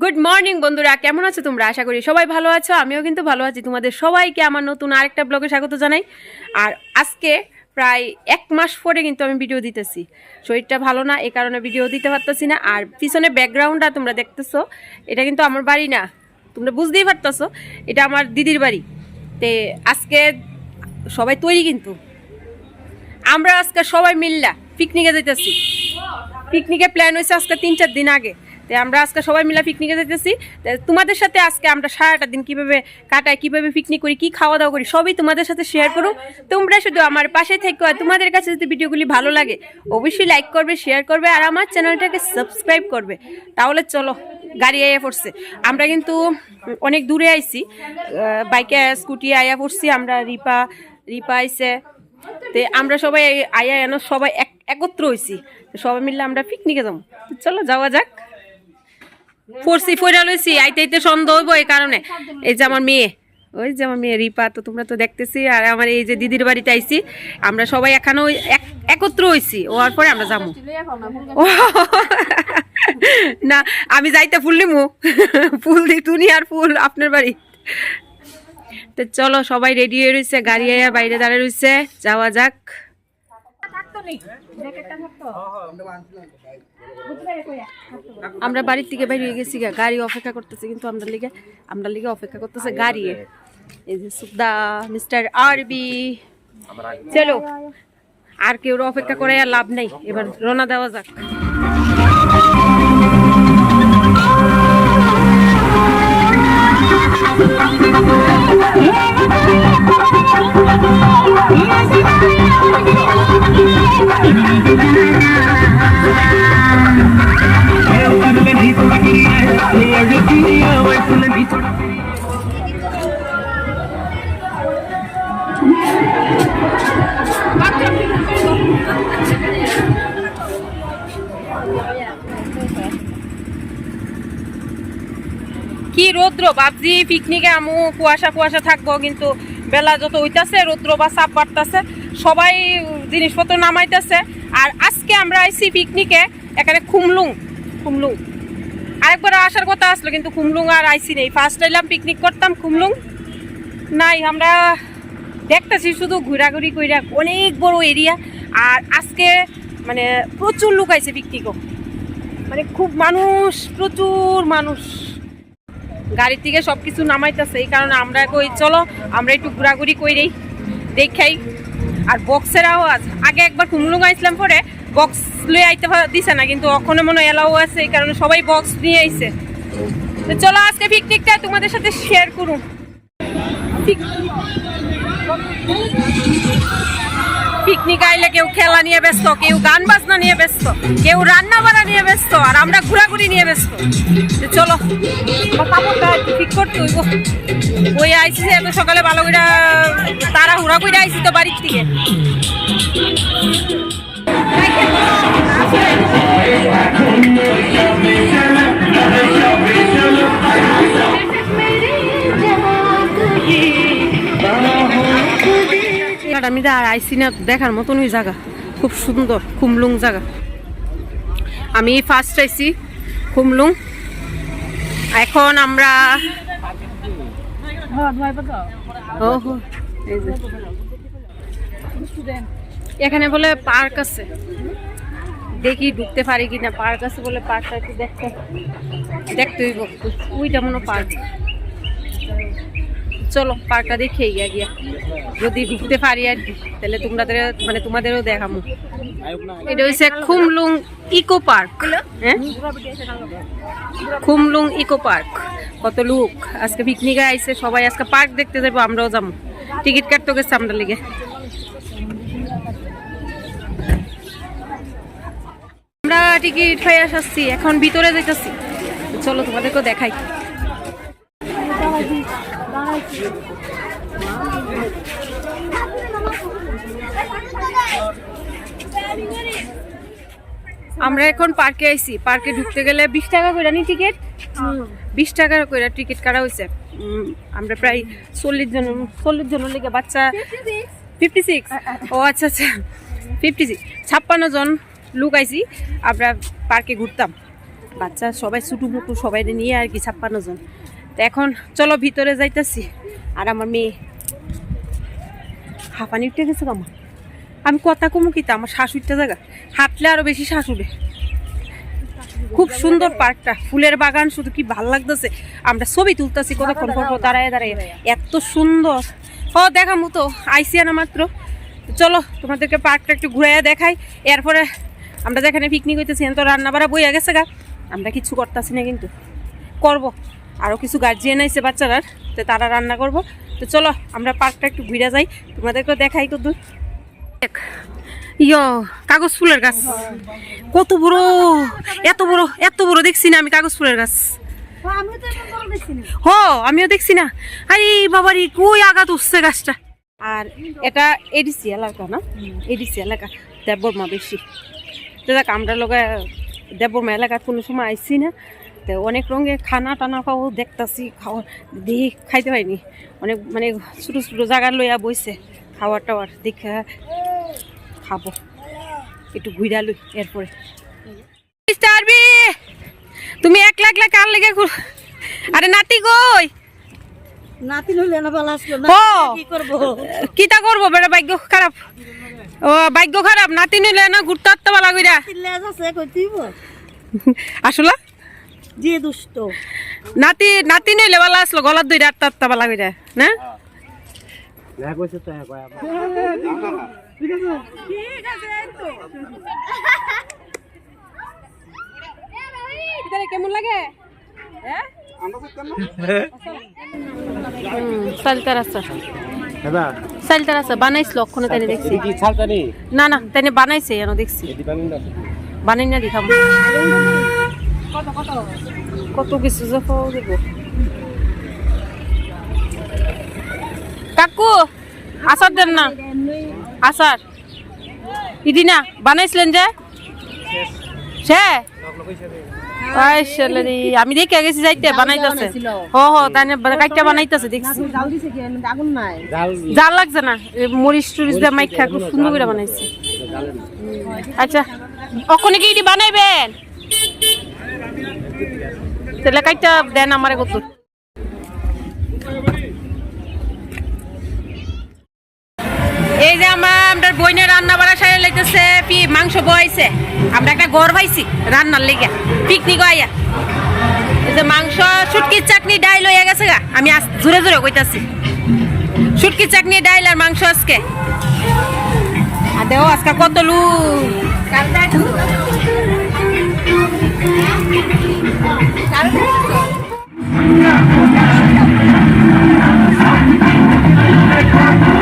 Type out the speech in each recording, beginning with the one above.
Good morning বন্ধুরা। কেমন আছো তোমরা? আশা করি সবাই ভালো আছো। আমিও কিন্তু ভালো আছি। তোমাদের সবাইকে আমার নতুন আরেকটা ব্লগে স্বাগত জানাই। আর আজকে প্রায় এক মাস পরে কিন্তু আমি ভিডিও দিতেছি। শরীরটা ভালো না, এ কারণে ভিডিও দিতে পারতেছি না। আর পিছনে ব্যাকগ্রাউন্ডটা তোমরা দেখতেছো, এটা কিন্তু আমার বাড়ি না। তোমরা বুঝতেই পারতেছো, এটা আমার দিদির বাড়ি। তে আজকে সবাই তৈরি কিন্তু। আমরা আজকে সবাই মিললা পিকনিকে যেতেছি পিকনিকের প্ল্যান হয়েছে আজকে তিন চার দিন আগে। তো আমরা আজকে সবাই মিলে পিকনিকে যেতেছি তোমাদের সাথে আজকে আমরা সারাটা দিন কীভাবে কাটাই, কীভাবে পিকনিক করি, কি খাওয়া দাওয়া করি, সবই তোমাদের সাথে শেয়ার করো তোমরা শুধু আমার পাশে থেকে আর তোমাদের কাছে যদি ভিডিওগুলি ভালো লাগে, অবশ্যই লাইক করবে শেয়ার করবে আর আমার চ্যানেলটাকে সাবস্ক্রাইব করবে। তাহলে চলো, গাড়ি আইয়া পড়ছে। আমরা কিন্তু অনেক দূরে আইছি বাইকে স্কুটি আইয়া পড়ছি, আমরা রিপা রিপা আইসে তে আমরা সবাই আয়া এন সবাই এক, একত্র হয়েছি সবাই মিললে আমরা পিকনিকে যাব। চলো, যাওয়া যাক। পড়ছি ফইরা লইছি আইতে আইতে সন্দেহ হইব এই কারণে। এই যে আমার মেয়ে ওই যে আমার মেয়ে রিপা তো তোমরা তো দেখতেছি আর আমার এই যে দিদির বাড়িতে আইছি আমরা সবাই এখানে একত্র হইছি হওয়ার পরে আমরা যাব। না আমি যাইতে ফুল নিমু। ফুল দি টুনি আর ফুল আপনার বাড়ি। তো চলো সবাই রেডি হয়ে রয়েছে গাড়ি আয়া বাইরে দাঁড়িয়ে রয়েছে যাওয়া যাক। আমরা বাড়ির থেকে বাইরে গেছি গা, গাড়ি অপেক্ষা করতেছে কিন্তু আমরা লিগে আমরা লিগে অপেক্ষা করতেছে গাড়ি। এই যে সুদা মিস্টার আরবি। চলো আর কেউ অপেক্ষা করে আর লাভ নেই। এবার রওনা দেওয়া যাক। কি রৌদ্র? ভাবছি পিকনিকে আমু, কুয়াশা কুয়াশা থাকব, কিন্তু বেলা যত হইতাছে, রৌদ্র বা চাপ বাড়তাছে, সবাই জিনিসপত্র নামাইতেছে। আর আজকে আমরা আইছি পিকনিকে এখানে খুমলুং খুমলুং। আরেকবার আসার কথা আসলো, কিন্তু খুমলুং আর আইসি নেই। ফার্স্ট এলাম পিকনিক করতাম খুমলুং। নাই, আমরা দেখতেছি শুধু ঘোরাঘুরি কইরা, অনেক বড় এরিয়া। আর আজকে মানে প্রচুর লোক আইছে পিকনিকও। মানে খুব মানুষ, প্রচুর মানুষ। গাড়ি থেকে সব কিছু নামাইতেছে, এই কারণে আমরা কই, চলো, আমরা একটু ঘোরাঘুরি কইরেই দেখাই। আর বক্সের আওয়াজ আগে একবার কুমলুং আইছিলাম পরে বক্স লয়ে আইতে দিছে না, কিন্তু ওখানে মনে এলাও আছে, এই কারণে সবাই বক্স নিয়ে আইছে। তো চলো, আজকে পিকনিকটা তোমাদের সাথে শেয়ার করুন। পিকনিক আইলে কেউ খেলা নিয়ে ব্যস্ত, কেউ গান বাজনা নিয়ে ব্যস্ত, কেউ রান্না বান্না নিয়ে ব্যস্ত, আর আমরা ঘোরাঘুরি নিয়ে ব্যস্ত। চলো ঠিক করতে হইব। ওই আইসি এত সকালে ভালো করে তারা হুড়া করে আইসি তো বাড়ির থেকে আমি আর আইসি না, দেখার মতন ওই জায়গা। খুব সুন্দর খুমলুং জায়গা। আমি ফার্স্ট আইসি খুমলুং এখন আমরা এখানে বলে পার্ক আছে। দেখি ঢুকতে পারি কিনা, পার্ক আছে বলে পার্কটা একটু দেখতে দেখতে হইব। ওইটা মনে পার্ক। চলো, পার্কটা দেখে গিয়া গিয়া। যদি ঢুকতে পারি আর কি, তাহলে তোমাদের মানে তোমাদেরও দেখামো এটা হচ্ছে খুমলুং ইকো পার্ক হ্যাঁ? খুমলুং ইকো পার্ক, কত লোক। আজকে পিকনিকে আইছে, সবাই আজকে পার্ক দেখতে যাব, আমরাও যাব। টিকিট কাটতে গেছে আমরা লিগে। আমরা টিকিট হয়ে আসছি এখন ভিতরে যেতেছি চলো তোমাদেরকেও দেখাই। আমরা এখন পার্কে আইছি। পার্কে ঢুকতে গেলে বিশ টাকা করে নি টিকিট বিশ টাকা করে টিকিট কাটা হয়েছে আমরা প্রায় চল্লিশ জন, চল্লিশ জনের লেগে বাচ্চা ফিফটি সিক্স ও আচ্ছা আচ্ছা। ফিফটি সিক্স ছাপ্পান্ন জন লোক আইছি। আমরা পার্কে ঘুরতাম। বাচ্চা সবাই ছুটু মুটু সবাই নিয়ে আর কি ছাপ্পান্ন জন। তো এখন চলো ভিতরে যাইতেছি। আর আমার মেয়ে হাঁপানি উঠে গেছে আমার আমি কথা কমু কিতা আমার শাশুড়িটা জায়গা। হাঁটলে আরও বেশি শাশুড়ে। খুব সুন্দর পার্কটা। ফুলের বাগান, শুধু কি ভালো লাগতেছে? আমরা ছবি তুলতেছি কতক্ষণ পর দাঁড়ায় দাঁড়ায়। এত সুন্দর। ও দেখামু তো আইসিয়া না মাত্র। চলো, তোমাদেরকে পার্কটা একটু ঘুরাইয়া দেখাই। এরপরে আমরা যেখানে পিকনিক হইতেছি তো রান্না বাড়া বইয়া গেছে গা। আমরা কিছু করতেছি না কিন্তু। করব। আরও কিছু গার্জিয়ান আইছে বাচ্চারার তো তারা রান্না করব। তো চলো আমরা পার্কটা একটু ঘুরে যাই। তোমাদেরকে দেখাই কত ইয়ো কাগজ ফুলের গাছ। কত বড় এত বড় এত বড় দেখছি না আমি কাগজ ফুলের গাছ। হ আমিও দেখছি না। আরে বাবারি কই আঘাত উঠছে গাছটা? আর এটা এডিসি এলাকা না? এডিসি এলাকা দেববর্মা বেশি। তো দেখ আমরা লোকে দেববর্মা এলাকার কোনো সময় আইসি না। তো অনেক রঙের খানা টানা পাবো দেখতাছি খাওয়া দেখি খাইতে পাইনি অনেক মানে ছোটো ছোটো জায়গা লইয়া বইছে খাওয়ার টাওয়ার দেখে খাব। একটু ঘুরা লই এরপরে। তুমি একলা একলা কার লেগে ঘুর- আরে নাতি কই? নাতি হইলে না ভালো আসলো না কি করব? কিতা করব বেটা ভাগ্য খারাপ। ও ভাগ্য খারাপ নাতি নিলে না ঘুরতে আসতে পালা কইরা। কই তুইব? আসলে? যে দুষ্ট। নাতি নাতি নিলে বালা আসলো গলার দুই আটটা আটটা বালা কইরা না? কেমন লাগে সালতার আছে। সালতার আছে বানাইছিল তাই দেখছি না না তাই বানাইছে এনো দেখছি। বানাই না দেখাবো কত কিছু যে পাওয়া যাব? কাকু আচার দেন না। আচার ইদি না বানাইছিলেন যে? সে? আমি দেখে গেছি যাইতে বানাইতেছে। হ হ তাই কাইটা বানাইতেছে দেখছি। জাল দিছে কি? আগুন নাই। জাল লাগছে না এ মরিচ টুরিচ দিয়ে মাইখা খুব সুন্দর করে বানাইছে। আচ্ছা ওখানে কি বানাইবেন? তাহলে কাইটা দেন আমারে কত এই যে আমার, আমরা বইনে রান্না বাড়া সারে লাইতেছে, পি, মাংস বয়াইছে আমরা একটা গড় পাইছি রান্নার লেগে পিকনিক আইয়া। এই যে মাংস, শুটকির চাটনি, ডাইল হয়ে গেছে গা। আমি আজ জোরে জোরে কইতাছি। শুটকির চাটনি, ডাইল আর মাংস আজকে। আর দেখো, আজকে কত লু Yeah. Yeah! Yeah!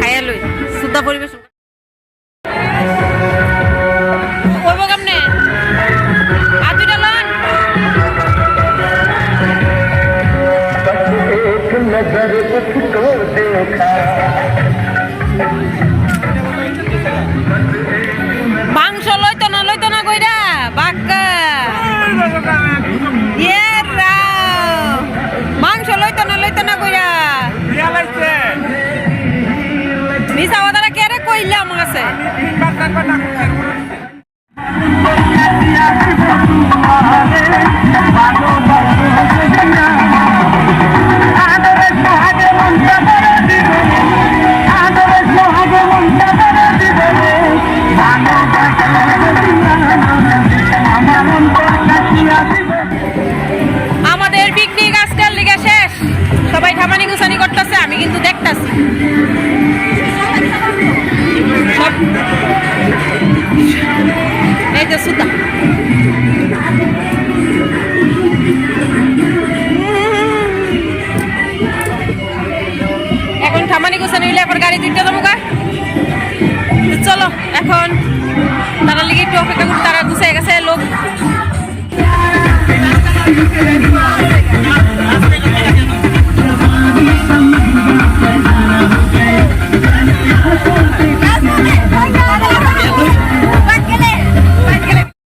খাইয়া লই। সুদ্ধা পরিবেশন কাছে আমাদের পিকনিক আজকাল লিগে শেষ। সবাই ঠামানি গুছানি করতেছে আমি কিন্তু দেখতাছি। এই এখন খামানি গোসা নিলে এখন গাড়ি দিতে যাব গা। চলো, এখন তারা লিগে একটু অপেক্ষা করুন তারা গুছিয়ে গেছে, লোক।